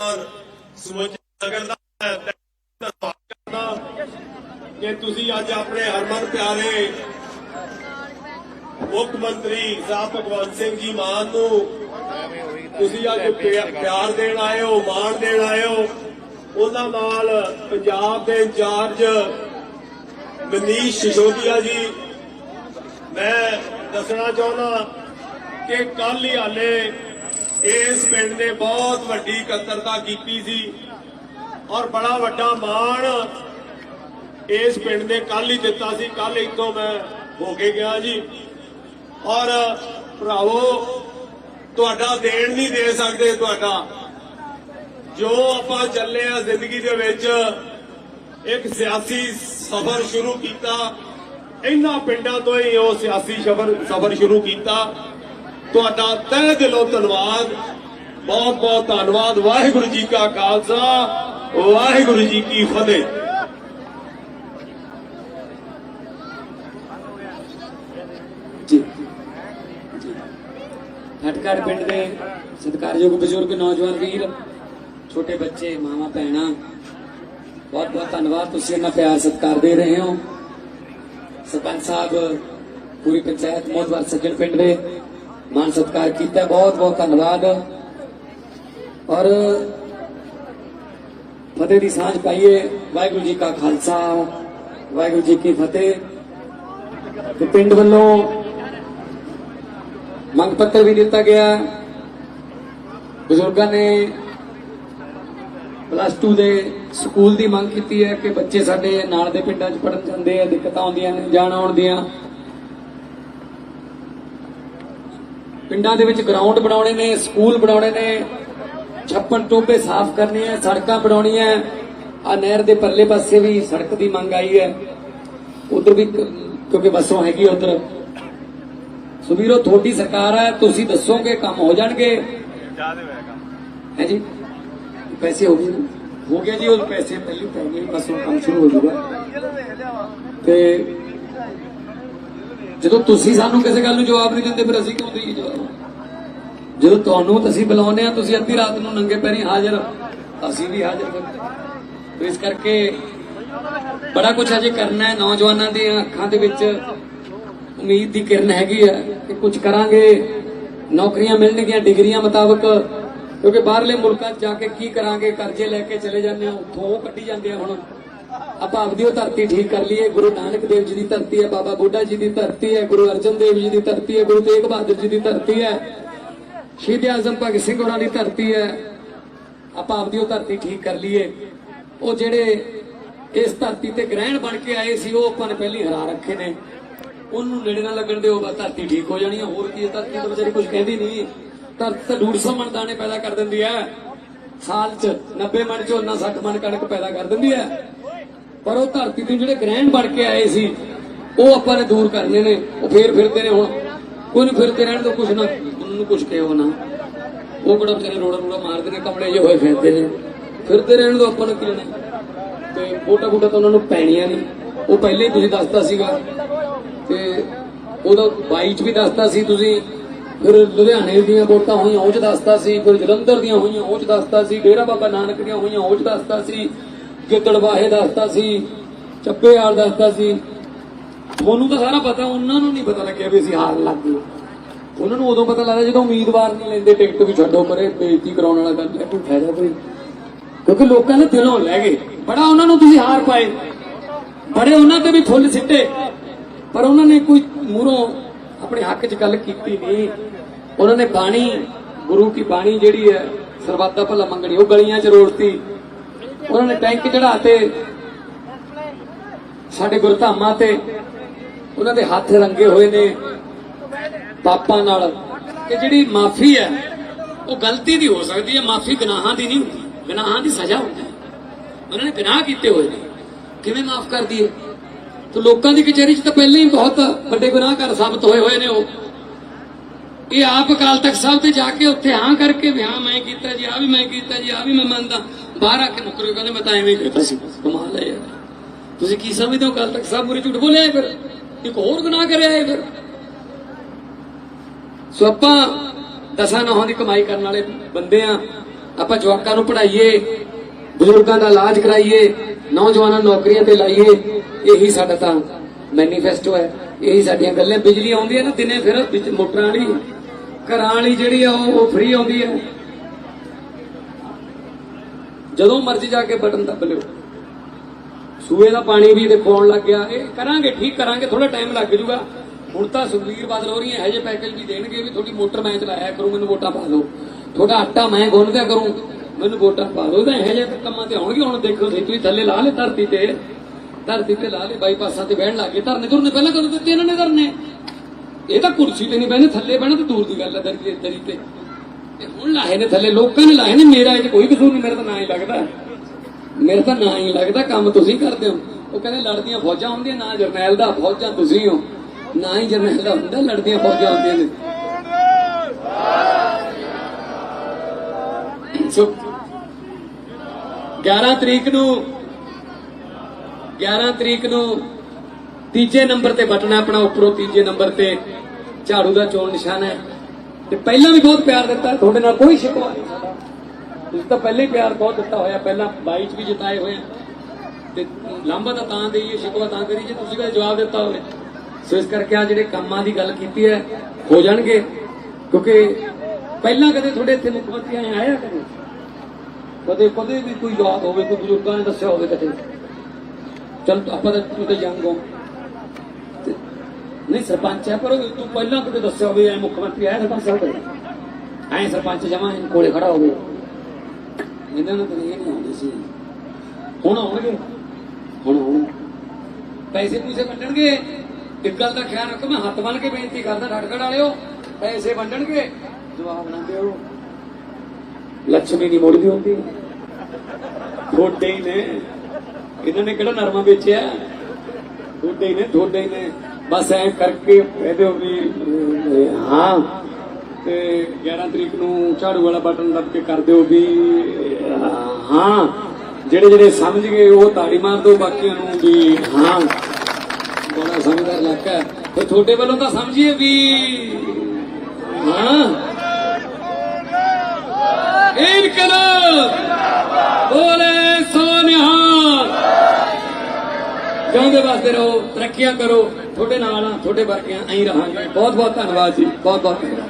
ਸਮੁੱਚੇ ਨਗਰ ਦਾ ਧੰਨਵਾਦ ਕਰਦਾ ਕਿ ਤੁਸੀਂ ਅੱਜ ਆਪਣੇ ਹਰਮਨ ਪਿਆਰੇ ਮੁੱਖ ਮੰਤਰੀ ਸਾਹਿਬ ਭਗਵੰਤ ਸਿੰਘ ਜੀ ਮਾਨ ਨੂੰ ਤੁਸੀਂ ਅੱਜ ਪਿਆਰ ਦੇਣ ਆਏ ਹੋ, ਮਾਣ ਦੇਣ ਆਏ ਹੋ। ਉਹਨਾਂ ਨਾਲ ਪੰਜਾਬ ਦੇ ਇੰਚਾਰਜ ਮਨੀਸ਼ ਸਿਸੋਦੀਆ ਜੀ, ਮੈਂ ਦੱਸਣਾ ਚਾਹੁੰਦਾ ਕਿ ਕੱਲ ਹੀ ਹਾਲੇ ਇਸ ਪਿੰਡ ਨੇ ਬਹੁਤ ਵੱਡੀ ਇਕੱਤਰਤਾ ਕੀਤੀ ਸੀ ਔਰ ਬੜਾ ਵੱਡਾ ਮਾਣ ਇਸ ਪਿੰਡ ਨੇ ਕੱਲ ਹੀ ਦਿੱਤਾ ਸੀ। ਕੱਲ ਇੱਥੋਂ ਮੈਂ ਹੋ ਕੇ ਗਿਆ ਜੀ। ਔਰ ਭਰਾਵੋ, ਤੁਹਾਡਾ ਦੇਣ ਨਹੀਂ ਦੇ ਸਕਦੇ ਤੁਹਾਡਾ। ਜੋ ਆਪਾਂ ਚੱਲੇ ਆ ਜ਼ਿੰਦਗੀ ਦੇ ਵਿੱਚ, ਇੱਕ ਸਿਆਸੀ ਸਫ਼ਰ ਸ਼ੁਰੂ ਕੀਤਾ। ਇਹਨਾਂ ਪਿੰਡਾਂ ਤੋਂ ਹੀ ਉਹ ਸਿਆਸੀ ਸਫ਼ਰ ਸਫ਼ਰ ਸ਼ੁਰੂ ਕੀਤਾ। ਤੁਹਾਡਾ ਤਹਿ ਦਿਲੋਂ ਧੰਨਵਾਦ। ਬਹੁਤ ਬਹੁਤ ਧੰਨਵਾਦ। ਵਾਹਿਗੁਰੂ ਜੀ ਕਾ ਖਾਲਸਾ, ਵਾਹਿਗੁਰੂ ਜੀ ਕੀ ਫਤਿਹ। ਜੀ ਜੀ। ਹਟਕੜ ਪਿੰਡ ਦੇ ਸਤਿਕਾਰਯੋਗ ਬਜ਼ੁਰਗ, ਨੌਜਵਾਨ ਵੀਰ, ਛੋਟੇ ਬੱਚੇ, ਮਾਵਾ, ਭੈਣਾਂ, ਬਹੁਤ ਬਹੁਤ ਧੰਨਵਾਦ। ਤੁਸੀਂ ਇੰਨਾ ਪਿਆਰ ਸਤਿਕਾਰ ਦੇ ਰਹੇ ਹੋ। ਸਰਪੰਚ ਸਾਹਿਬ, ਪੂਰੀ ਪੰਚਾਇਤ ਮੋਦਵਾਰ ਸੱਜਣ ਪਿੰਡ ਦੇ ਮਾਨ ਸਤਿਕਾਰ ਕੀਤਾ, ਬਹੁਤ ਬਹੁਤ ਧੰਨਵਾਦ। ਔਰ ਫਤਿਹ ਦੀ ਸਾਂਝ ਪਾਈਏ, ਵਾਹਿਗੁਰੂ ਜੀ ਕਾ ਖਾਲਸਾ, ਵਾਹਿਗੁਰੂ ਜੀ ਕੀ ਫਤਿਹ। ਤੇ ਪਿੰਡ ਵੱਲੋਂ ਮੰਗ ਪੱਤਰ ਵੀ ਦਿੱਤਾ ਗਿਆ। ਬਜ਼ੁਰਗਾਂ ਨੇ ਪਲੱਸ 2 ਦੇ ਸਕੂਲ ਦੀ ਮੰਗ ਕੀਤੀ ਹੈ ਕਿ ਬੱਚੇ ਸਾਡੇ ਨਾਲ ਦੇ ਪਿੰਡਾਂ 'ਚ ਪੜਨ ਜਾਂਦੇ ਆ, ਦਿੱਕਤਾਂ ਆਉਂਦੀਆਂ ਨੇ, ਜਾਣ ਆਉਣ ਦੀਆਂ। ਪਿੰਡਾਂ ਦੇ ਵਿੱਚ ਗਰਾਊਂਡ ਬਣਾਉਣੇ ਨੇ ਸਕੂਲ ਬਣਾਉਣੇ ਨੇ। ਛੱਪਣ ਟੋਬੇ ਸਾਫ਼ ਕਰਨੇ ਆ, ਸੜਕਾਂ ਬਣਾਉਣੀਆਂ ਆ। ਨਹਿਰ ਦੇ ਪਰਲੇ ਪਾਸੇ ਵੀ ਸੜਕ ਦੀ ਮੰਗ ਆਈ ਹੈ। ਉਧਰ ਵੀ ਕਿਉਂਕਿ ਬੱਸੋਂ ਹੈਗੀ ਉਧਰ। ਸੋ ਵੀਰੋ, ਤੁਹਾਡੀ ਸਰਕਾਰ ਹੈ ਤੁਸੀਂ ਦੱਸੋਗੇ, ਕੰਮ ਹੋ ਜਾਣਗੇ। ਹੈ ਜੀ? ਪੈਸੇ ਹੋ ਗਏ ਹੋ ਗਿਆ ਜੀ, ਉਹ ਪੈਸੇ ਪਹਿਲੇ ਪੈ ਗਏ ਬਸ ਕੰਮ ਸ਼ੁਰੂ ਹੋ ਜਾਊਗਾ। ਤੇ ਜਦੋਂ ਤੁਸੀਂ ਸਾਨੂੰ ਕਿਸੇ ਗੱਲ ਨੂੰ ਜਵਾਬ ਨਹੀਂ ਦਿੰਦੇ, ਫਿਰ ਅਸੀਂ ਕਿਉਂ ਦੇਈਏ ਜਵਾਬ? ਜਦੋਂ ਤੁਹਾਨੂੰ ਅਸੀਂ ਬੁਲਾਉਂਦੇ ਆ ਤੁਸੀਂ ਅੱਧੀ ਰਾਤ ਨੂੰ ਨੰਗੇ ਪੈਰੀ ਹਾਜ਼ਰ ਅਸੀਂ ਵੀ ਹਾਜ਼ਰ ਤੇ ਇਸ ਕਰਕੇ ਬੜਾ ਕੁਝ ਅਜੇ ਕਰਨਾ ਹੈ ਨੌਜਵਾਨਾਂ ਦੀਆਂ ਅੱਖਾਂ ਦੇ ਵਿੱਚ। ਉਮੀਦ ਦੀ ਕਿਰਨ ਹੈਗੀ ਹੈ ਕਿ ਕੁਝ ਕਰਾਂਗੇ। ਨੌਕਰੀਆਂ ਮਿਲਣਗੀਆਂ ਡਿਗਰੀਆਂ ਮੁਤਾਬਕ, ਕਿਉਂਕਿ ਬਾਹਰਲੇ ਮੁਲਕਾਂ 'ਚ ਜਾ ਕੇ ਕੀ ਕਰਾਂਗੇ, ਕਰਜ਼ੇ ਲੈ ਕੇ ਚਲੇ ਜਾਂਦੇ ਆ ਉੱਥੋਂ ਉਹ ਕੱਢੀ ਜਾਂਦੇ ਆ ਹੁਣ। ਆਪਾਂ ਆਪਦੀ ਉਹ ਧਰਤੀ ਠੀਕ ਕਰ ਲਈਏ। ਗੁਰੂ ਨਾਨਕ ਦੇਵ ਜੀ ਦੀ ਧਰਤੀ ਹੈ ਬਾਬਾ ਬੁੱਢਾ ਜੀ ਦੀ ਧਰਤੀ ਹੈ ਗੁਰੂ ਅਰਜਨ ਦੇਵ ਜੀ ਦੀ ਧਰਤੀ ਹੈ ਗੁਰੂ ਤੇਗ ਬਹਾਦਰ ਜੀ ਦੀ ਧਰਤੀ ਹੈ ਸ਼ਹੀਦ ਆਜ਼ਮ ਭਗਤ ਸਿੰਘ ਹੋਰਾਂ ਦੀ ਧਰਤੀ ਹੈ। ਆਪਾਂ ਆਪਦੀ ਉਹ ਧਰਤੀ ਠੀਕ ਕਰ ਲਈਏ। ਉਹ ਜਿਹੜੇ ਇਸ ਧਰਤੀ ਤੇ ਗ੍ਰਹਿਣ ਬਣ ਕੇ ਆਏ ਸੀ ਉਹ ਆਪਾਂ ਨੇ ਪਹਿਲੀ ਹਰਾ ਰੱਖੇ ਨੇ। ਉਹਨੂੰ ਨੇੜੇ ਨਾ ਲੱਗਣ ਦਿਓ ਬਸ ਧਰਤੀ ਠੀਕ ਹੋ ਜਾਣੀ ਹੈ। ਹੋਰ ਕੀ ਹੈ, ਧਰਤੀ ਤਾਂ ਵਿਚਾਰੀ ਕੁਝ ਕਹਿੰਦੀ ਨਹੀਂ। ਧਰਤੀ ਤਾਂ 150 ਮਣ ਦਾਣੇ ਪੈਦਾ ਕਰ ਦਿੰਦੀ ਹੈ। ਸਾਲ 'ਚ 90 ਮਣ ਝੋਨਾ 60 ਮਣ ਕਣਕ ਪੈਦਾ ਕਰ ਦਿੰਦੀ ਹੈ। ਪਰ ਉਹ ਧਰਤੀ ਦੇ ਜਿਹੜੇ ਗ੍ਰਹਿਣ ਬਣ ਕੇ ਆਏ ਸੀ, ਉਹ ਆਪਾਂ ਨੇ ਦੂਰ ਕਰਨੇ ਨੇ। ਉਹ ਫੇਰ ਫਿਰਦੇ ਨੇ ਹੁਣ ਕੋਈ ਨੂੰ ਫਿਰਦੇ ਰਹਿਣ ਤੋਂ ਕੁਛ ਨਾ, ਉਹਨੂੰ ਕੁਛ ਕਿਹੋ ਨਾ। ਉਹ ਕਿਹੜਾ ਵਿਚਾਰੇ ਰੋੜਾ ਰੋੜਾ ਮਾਰਦੇ ਨੇ, ਕਮਲੇ ਜਿਹੇ ਹੋਏ ਫਿਰਦੇ ਨੇ। ਫਿਰਦੇ ਰਹਿਣ ਤੋਂ ਆਪਾਂ ਨੂੰ ਕੀ ਲੈਣਾ? ਤੇ ਵੋਟਾਂ ਵੋਟਾਂ ਤਾਂ ਉਹਨਾਂ ਨੂੰ ਪੈਣੀਆਂ ਨਹੀਂ ਉਹ ਪਹਿਲੇ ਹੀ ਤੁਸੀਂ ਦੱਸਤਾ ਸੀਗਾ। ਤੇ ਉਹਦਾ 22 ਚ ਵੀ ਦੱਸਤਾ ਸੀ ਤੁਸੀਂ। ਫਿਰ ਲੁਧਿਆਣੇ ਦੀਆਂ ਵੋਟਾਂ ਹੋਈਆਂ, ਉਹ ਚ ਦੱਸਤਾ ਸੀ। ਫਿਰ ਜਲੰਧਰ ਦੀਆਂ ਹੋਈਆਂ, ਉਹ ਚ ਦੱਸਤਾ ਸੀ। ਡੇਰਾ ਬਾਬਾ ਨਾਨਕ ਦੀਆਂ ਹੋਈਆਂ, ਉਹ ਚ ਦੱਸਤਾ ਸੀ। ਗਿੱਦੜਵਾਹੇ ਦੱਸਦਾ ਸੀ, ਚੱਪੇ ਆਲ ਦੱਸਦਾ ਸੀ। ਤੁਹਾਨੂੰ ਤਾਂ ਸਾਰਾ ਪਤਾ, ਉਹਨਾਂ ਨੂੰ ਨਹੀਂ ਪਤਾ ਲੱਗਿਆ ਵੀ ਅਸੀਂ ਹਾਰ ਲੱਗ। ਗਏ ਉਹਨਾਂ ਨੂੰ ਉਦੋਂ ਪਤਾ ਲੱਗਦਾ ਜਦੋਂ ਉਮੀਦਵਾਰ ਨਹੀਂ ਲੈਂਦੇ, ਟਿਕਟ ਵੀ ਛੱਡੋ, ਪਰੇ ਬੇਇੱਜ਼ਤੀ ਕਰਾਉਣ ਵਾਲਾ ਕੰਮ ਹੈ, ਕੋਈ ਫਾਇਦਾ ਕੋਈ। ਕਿਉਂਕਿ ਲੋਕਾਂ ਨੇ ਦਿਲੋਂ ਲੈ ਗਏ। ਬੜਾ ਉਹਨਾਂ ਨੂੰ ਤੁਸੀਂ ਹਾਰ ਪਾਏ। ਬੜੇ ਉਹਨਾਂ ਤੇ ਵੀ ਫੁੱਲ ਸਿੱਟੇ। ਪਰ ਉਹਨਾਂ ਨੇ ਕੋਈ ਮੂਹਰੋਂ ਆਪਣੇ ਹੱਕ 'ਚ ਗੱਲ ਕੀਤੀ ਨਹੀਂ। ਉਹਨਾਂ ਨੇ ਬਾਣੀ, ਗੁਰੂ ਕੀ ਬਾਣੀ ਜਿਹੜੀ ਹੈ, ਸਰਬੱਤ ਦਾ ਭਲਾ ਮੰਗਣੀ, ਉਹ ਗਲੀਆਂ 'ਚ ਰੋੜਤੀ। ਉਹਨਾਂ ਨੇ ਟੈਂਕ ਚੜਾਤੇ ਸਾਡੇ ਗੁਰਧਾਮਾਂ ਤੇ ਉਹਨਾਂ ਦੇ ਹੱਥ ਰੰਗੇ ਹੋਏ ਨੇ ਪਾਪਾਂ ਨਾਲ। ਕਿ ਜਿਹੜੀ ਮਾਫੀ ਹੈ, ਉਹ ਗਲਤੀ ਦੀ ਹੋ ਸਕਦੀ ਹੈ, ਮਾਫੀ ਗੁਨਾਹਾਂ ਦੀ ਨਹੀਂ ਹੁੰਦੀ। ਗੁਨਾਹਾਂ ਦੀ ਸਜ਼ਾ ਹੁੰਦੀ ਹੈ। ਉਹਨਾਂ ਨੇ ਗੁਨਾਹ ਕੀਤੇ ਹੋਏ ਨੇ। ਕਿਵੇਂ ਮਾਫ ਕਰ ਦਈਏ ਤੇ ਲੋਕਾਂ ਦੀ ਕਚਹਿਰੀ 'ਚ ਤਾਂ ਪਹਿਲਾਂ ਹੀ ਬਹੁਤ ਵੱਡੇ ਗੁਨਾਹਗਰ ਸਾਬਤ ਹੋਏ ਹੋਏ ਨੇ ਉਹ। ਇਹ ਆਪ ਅਕਾਲ ਤਖਤ ਸਾਹਿਬ ਤੇ ਜਾ ਕੇ ਉੱਥੇ ਹਾਂ ਕਰਕੇ ਵਿਆਹ ਮੈਂ ਕੀਤਾ ਜੀ ਆ ਵੀ ਮੈਂ ਕੀਤਾ ਜੀ ਆ ਵੀ ਮੈਂ ਮੰਨਦਾ। ਬਾਹਰ ਆ ਕੇ ਮੁਕਰੇ ਕਹਿੰਦੇ ਮੈਂ ਤਾਂ ਐਵੇਂ ਕੀਤਾ ਸੀ। ਕਮਾਲ ਹੈ ਯਾਰ। ਤੁਸੀਂ ਕੀ ਸਮਝਦੇ ਹੋ ਅਕਾਲ ਤਖਤ ਸਾਹਿਬ ਮੂਰੇ ਝੂਠ ਬੋਲਿਆ ਹੈ ਫਿਰ? ਇੱਕ ਹੋਰ ਗੁਨਾਹ ਕਰਿਆ ਹੈ ਫਿਰ? ਸੋ ਆਪਾਂ ਦਸਾਂ ਨਹਾਂ ਦੀ ਕਮਾਈ ਕਰਨ ਵਾਲੇ ਬੰਦੇ ਆ ਆਪਾਂ ਜਵਾਕਾਂ ਨੂੰ ਪੜਾਈਏ ਬਜ਼ੁਰਗਾਂ ਦਾ ਇਲਾਜ ਕਰਾਈਏ, ਨੌਜਵਾਨਾਂ ਨੌਕਰੀਆਂ ਤੇ ਲਾਈਏ, ਇਹੀ ਸਾਡਾ ਤਾਂ ਮੈਨੀਫੈਸਟੋ ਹੈ। ਇਹੀ ਸਾਡੀਆਂ ਗੱਲਾਂ, ਬਿਜਲੀ ਆਉਂਦੀ ਹੈ ਨਾ, ਦਿਨੇ ਫਿਰ ਮੋਟਰਾਂ ਵਾਲੀ ਘਰਾਂ ਵਾਲੀ ਜਿਹੜੀ ਆ, ਉਹ ਫ੍ਰੀ ਆਉਂਦੀ ਹੈ ਜਦੋਂ ਮਰਜ਼ੀ ਜਾ ਕੇ ਬਟਨ ਦੱਬ ਲਿਓ। ਸੂਏ ਦਾ ਪਾਣੀ ਵੀ ਦੇਖੋ ਆਉਣ ਲੱਗ ਗਿਆ। ਇਹ ਕਰਾਂਗੇ, ਠੀਕ ਕਰਾਂਗੇ ਥੋੜਾ ਟਾਈਮ ਲੱਗ ਜਾਊਗਾ। ਹੁਣ ਤਾਂ ਸੁਖਬੀਰ ਬਾਦਲ ਹੋ ਰਹੀਆਂ ਇਹੋ ਜਿਹੇ ਪੈਕੇਜ ਵੀ ਦੇਣਗੇ ਵੀ ਤੁਹਾਡੀ ਮੋਟਰ ਮੈਂ ਚਲਾਇਆ ਕਰੂੰ, ਮੈਨੂੰ ਵੋਟਾਂ ਪਾ ਦਿਓ। ਤੁਹਾਡਾ ਆਟਾ ਮੈਂ ਗੁੰਨ ਦਿਆ ਕਰੂੰ, ਮੈਨੂੰ ਵੋਟਾਂ ਪਾ ਦਿਓ। ਤਾਂ ਇਹੋ ਜਿਹੇ ਕੰਮਾਂ ਤੇ ਆਉਣਗੇ ਹੁਣ, ਦੇਖੋ ਸਹੀ ਤੁਸੀਂ ਥੱਲੇ ਲਾ ਲੈ ਧਰਤੀ ਤੇ। ਧਰਤੀ ਤੇ ਲਾ ਲੈ ਬਾਈਪਾਸਾਂ ਤੇ ਬਹਿਣ ਲੱਗੇ ਧਰਨੇ ਧੁਰਨੇ ਪਹਿਲਾਂ ਕਦੋਂ ਦਿੱਤੇ ਇਹਨਾਂ ਨੇ ਧਰਨੇ? ਇਹ ਤਾਂ ਕੁਰਸੀ ਤੇ ਨਹੀਂ ਬਹਿੰਦੇ, ਥੱਲੇ ਬਹਿਣਾ ਤਾਂ ਦੂਰ ਦੀ ਗੱਲ ਹੈ ਦਰੀ ਦਰੀ ਤੇ। ਤੇ ਹੁਣ ਲਾਏ ਨੇ ਥੱਲੇ, ਲੋਕਾਂ ਨੇ ਲਾਏ ਨੇ, ਮੇਰਾ ਇਹ ਕੋਈ ਕਸੂਰ ਨਹੀਂ, ਮੇਰਾ ਤਾਂ ਨਾਂ ਹੀ ਲੱਗਦਾ। ਮੇਰੇ ਤਾਂ ਨਾਂ ਹੀ ਲੱਗਦਾ, ਕੰਮ ਤੁਸੀਂ ਕਰਦੇ ਹੋ। ਉਹ ਕਹਿੰਦੇ ਲੜਦੀਆਂ ਫੌਜਾਂ ਹੁੰਦੀਆਂ, ਨਾ ਜਰਨੈਲ ਦਾ ਫੌਜਾਂ ਤੁਸੀਂ ਹੋ। ਨਾ ਹੀ ਜਰਨੈਲ ਦਾ ਹੁੰਦਾ, ਲੜਦੀਆਂ ਫੌਜਾਂ ਹੁੰਦੀਆਂ ਨੇ। ਸੋ 11 ਤਰੀਕ ਨੂੰ 11 ਤਰੀਕ ਨੂੰ ਤੀਜੇ ਨੰਬਰ ਤੇ ਬਟਨ ਹੈ ਆਪਣਾ, ਉੱਪਰੋਂ ਤੀਜੇ ਨੰਬਰ ਤੇ ਝਾੜੂ ਦਾ ਚੋਣ ਨਿਸ਼ਾਨ ਹੈ। ਤੇ ਪਹਿਲਾਂ ਵੀ ਬਹੁਤ ਪਿਆਰ ਦਿੱਤਾ, ਤੁਹਾਡੇ ਨਾਲ ਕੋਈ ਸ਼ਿਕਵਾ ਨਹੀਂ ਸਾਡਾ। ਤੁਸੀਂ ਤਾਂ ਪਹਿਲੇ ਪਿਆਰ ਬਹੁਤ ਦਿੱਤਾ ਹੋਇਆ, ਪਹਿਲਾਂ 22 ਚ ਵੀ ਜਿਤਾਏ ਹੋਏ ਤੇ ਲਾਂਬਾ ਤਾਂ ਤਾਂ ਦੇਈਏ, ਸ਼ਿਕਵਾ ਤਾਂ ਕਰੀ ਜੇ ਤੁਸੀਂ ਕਦੇ ਜਵਾਬ ਦਿੱਤਾ ਹੋਵੇ। ਸੋ ਇਸ ਕਰਕੇ ਆ ਜਿਹੜੇ ਕੰਮਾਂ ਦੀ ਗੱਲ ਕੀਤੀ ਹੈ, ਹੋ ਜਾਣਗੇ। ਕਿਉਂਕਿ ਪਹਿਲਾਂ ਕਦੇ ਤੁਹਾਡੇ ਇੱਥੇ ਮੁੱਖ ਮੰਤਰੀ ਆਏ ਆਇਆ ਕਦੇ? ਕਦੇ ਕਦੇ ਵੀ ਕੋਈ ਯਾਦ ਹੋਵੇ, ਕੋਈ ਬਜ਼ੁਰਗਾਂ ਨੇ ਦੱਸਿਆ ਹੋਵੇ ਕਦੇ? ਚਲ, ਆਪਾਂ ਤਾਂ ਤੂੰ ਤਾਂ ਯੰਗ ਹੋ। ਨਹੀਂ, ਸਰਪੰਚ ਹੈ, ਪਰ ਤੂੰ ਪਹਿਲਾਂ ਕਦੇ ਦੱਸਿਆ ਹੋਵੇ, ਐ ਮੁੱਖ ਮੰਤਰੀ ਆਇਆ ਸਰਪੰਚ ਸਾਹਿਬ ਐ ਸਰਪੰਚ ਜਮਾ ਕੋਲੇ ਖੜਾ ਹੋਵੇ। ਇਹਨਾਂ ਨੂੰ ਤਾਂ ਇਹ ਨਹੀਂ ਆਉਂਦੀ ਸੀ। ਹੁਣ ਆਉਣਗੇ? ਹੁਣ ਆਉਣ ਪੈਸੇ ਪੂਸੇ ਵੰਡਣਗੇ? ਇੱਕ ਗੱਲ ਦਾ ਖਿਆਲ ਰੱਖੋ, ਮੈਂ ਹੱਥ ਬੰਨ ਕੇ ਬੇਨਤੀ ਕਰਦਾ ਠੜਕੜ ਵਾਲਿਓ, ਪੈਸੇ ਵੰਡਣਗੇ? ਜਵਾਬ ਨਾ ਦਿਓ। ਲక్ష్ਮੀ ਨਹੀਂ ਮੁੜਦੀ ਹੁੰਦੀ। ਥੋੜੇ ਹੀ ਨੇ। ਇਹਨਾਂ ਨੇ ਕਿਹੜਾ ਨਰਮਾ ਵੇਚਿਆ? ਥੋੜੇ ਹੀ ਨੇ ਥੋੜੇ ਹੀ ਨੇ। ਬਸ ਐ ਕਰਕੇ ਕਹਿ ਦਿਓ ਵੀ ਹਾਂ, ਤੇ 11 ਤਰੀਕ ਨੂੰ ਝਾੜੂ ਵਾਲਾ ਬਟਨ ਦੱਬ ਕੇ ਕਰ ਦਿਓ ਵੀ ਹਾਂ, ਜਿਹੜੇ ਜਿਹੜੇ ਸਮਝ ਗਏ ਉਹ ਤਾੜੀ ਮਾਰ ਦਿਓ ਬਾਕੀਆਂ ਨੂੰ ਵੀ, ਹਾਂ, ਬੜਾ ਸਮਝਦਾਰ ਇਲਾਕਾ ਹੈ। ਤੇ ਤੁਹਾਡੇ ਵੱਲੋਂ ਤਾਂ ਸਮਝੀਏ ਵੀ, ਹਾਂ। ਇਨਕਲਾਬ! ਬੋਲੇ ਸੋਨਿਹਾ ਜਿਉਂਦੇ ਵਾਸਤੇ ਰਹੋ, ਤਰੱਕੀਆਂ ਕਰੋ। ਤੁਹਾਡੇ ਨਾਲ ਆ ਤੁਹਾਡੇ ਵਰਗਿਆਂ ਐਂ ਰਹਾਂਗੇ। ਬਹੁਤ ਬਹੁਤ ਧੰਨਵਾਦ ਜੀ ਬਹੁਤ ਬਹੁਤ ਧੰਨਵਾਦ।